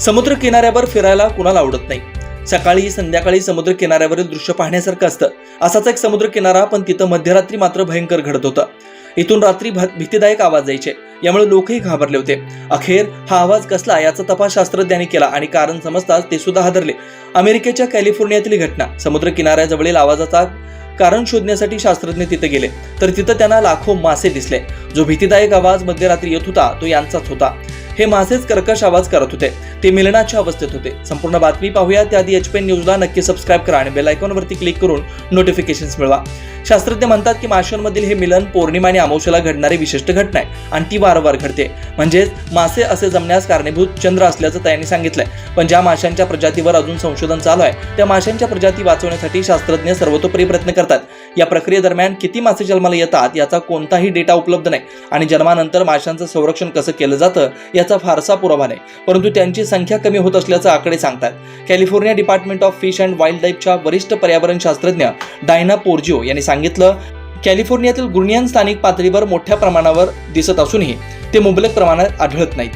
समुद्र किनाऱ्यावर फिरायला कुणाला आवडत नाही. सकाळी संध्याकाळी समुद्र किनाऱ्यावरील दृश्य पाहण्यासारखं असतं. असाच एक समुद्र किनारा पण तिथं मध्यरात्री मात्र भयंकर घडत होतं. इथून रात्री भीतीदायक आवाज यायचे. यामुळे लोकही घाबरले होते. अखेर हा आवाज कसला याचा तपास शास्त्रज्ञांनी केला आणि कारण समजताच ते सुद्धा हादरले. अमेरिकेच्या कॅलिफोर्नियातील घटना समुद्र किनाऱ्याजवळील आवाजाचा कारण शोधण्यासाठी शास्त्रज्ञ तिथे गेले. तर तिथं त्यांना लाखो मासे दिसले. जो भीतीदायक आवाज मध्यरात्री येत होता तो यांचाच होता. हे मासेच कर्कश आवाज करत होते. ते मिलनाच्या अवस्थेत होते. संपूर्ण बातमी पाहूया त्याआधी एच पी न्यूजला नक्की सबस्क्राईब करा आणि बेल आयकॉनवरती क्लिक करून नोटिफिकेशन्स मिळवा. शास्त्रज्ञ म्हणतात की माशांमधील हे मिलन पौर्णिमा आणि अमावस्याला घडणारी विशिष्ट घटना आहे आणि ती वारंवार घडते. म्हणजेच मासे असे जमण्यास कारणीभूत चंद्र असल्याचं त्यांनी सांगितलंय. पण ज्या माशांच्या प्रजातीवर अजून संशोधन चालू आहे त्या माशांच्या प्रजाती वाचवण्यासाठी शास्त्रज्ञ सर्वतोपरी प्रयत्न करतात. या प्रक्रियेदरम्यान किती मासे जन्माला येतात याचा कोणताही डेटा उपलब्ध नाही. आणि जन्मानंतर माशांचं संरक्षण कसं केलं जातं याचा फारसा पुरावा नाही. परंतु त्यांची संख्या कमी होत असल्याचं आकडे सांगतात. California department of fish and wild लाईफच्या वरिष्ठ पर्यावरण शास्त्रज्ञ डायना पोर्जिओ यांनी सांगितलं कॅलिफोर्नियातील गुर्नियन स्थानिक पातळीवर मोठ्या प्रमाणावर दिसत असूनही ते मुबलक प्रमाणात आढळत नाहीत.